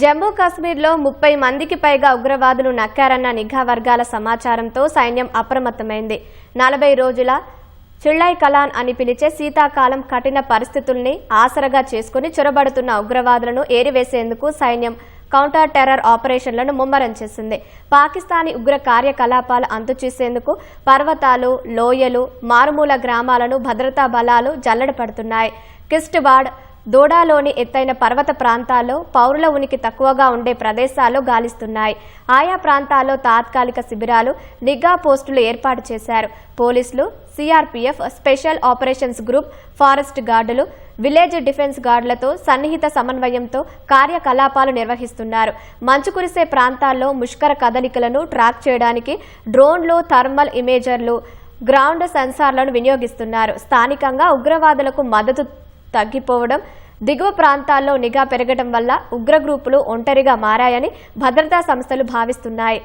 జమ్మూ కాశ్మీర్లో ముప్పై మందికి పైగా ఉగ్రవాదులు నక్కారన్న నిఘా వర్గాల సమాచారంతో సైన్యం అప్రమత్తమైంది. నలభై రోజుల చిళ్ళై కలాన్ అని పిలిచే శీతాకాలం కఠిన పరిస్థితుల్ని ఆసరగా చేసుకుని చొరబడుతున్న ఉగ్రవాదులను ఏరివేసేందుకు సైన్యం కౌంటర్ టెర్రర్ ఆపరేషన్లను ముమ్మరం చేసింది. పాకిస్తానీ ఉగ్ర కార్యకలాపాలు అంతుచేసేందుకు పర్వతాలు లోయలు మారుమూల గ్రామాలను భద్రతా బలాలు జల్లడపడుతున్నాయి కిస్ట్వాడ్ దోడాలోని ఎత్తైన పర్వత ప్రాంతాల్లో పౌరుల ఉనికి తక్కువగా ఉండే ప్రదేశాల్లో గాలిస్తున్నాయి. ఆయా ప్రాంతాల్లో తాత్కాలిక శిబిరాలు నిఘా పోస్టులు ఏర్పాటు చేశారు. పోలీసులు CRPF special operations group forest గార్డులు village defence గార్డులతో సన్నిహిత సమన్వయంతో కార్యకలాపాలు నిర్వహిస్తున్నారు. మంచు కురిసే ప్రాంతాల్లో ముష్కర కదలికలను ట్రాక్ చేయడానికి డ్రోన్లు థర్మల్ ఇమేజర్లు గ్రౌండ్ సెన్సార్లను వినియోగిస్తున్నారు. స్థానికంగా ఉగ్రవాదులకు మద్దతు తగ్గిపోవడం దిగువ ప్రాంతాల్లో నిఘా పెరగడం వల్ల ఉగ్ర గ్రూపులు ఒంటరిగా మారాయని భద్రతా సంస్థలు భావిస్తున్నాయి.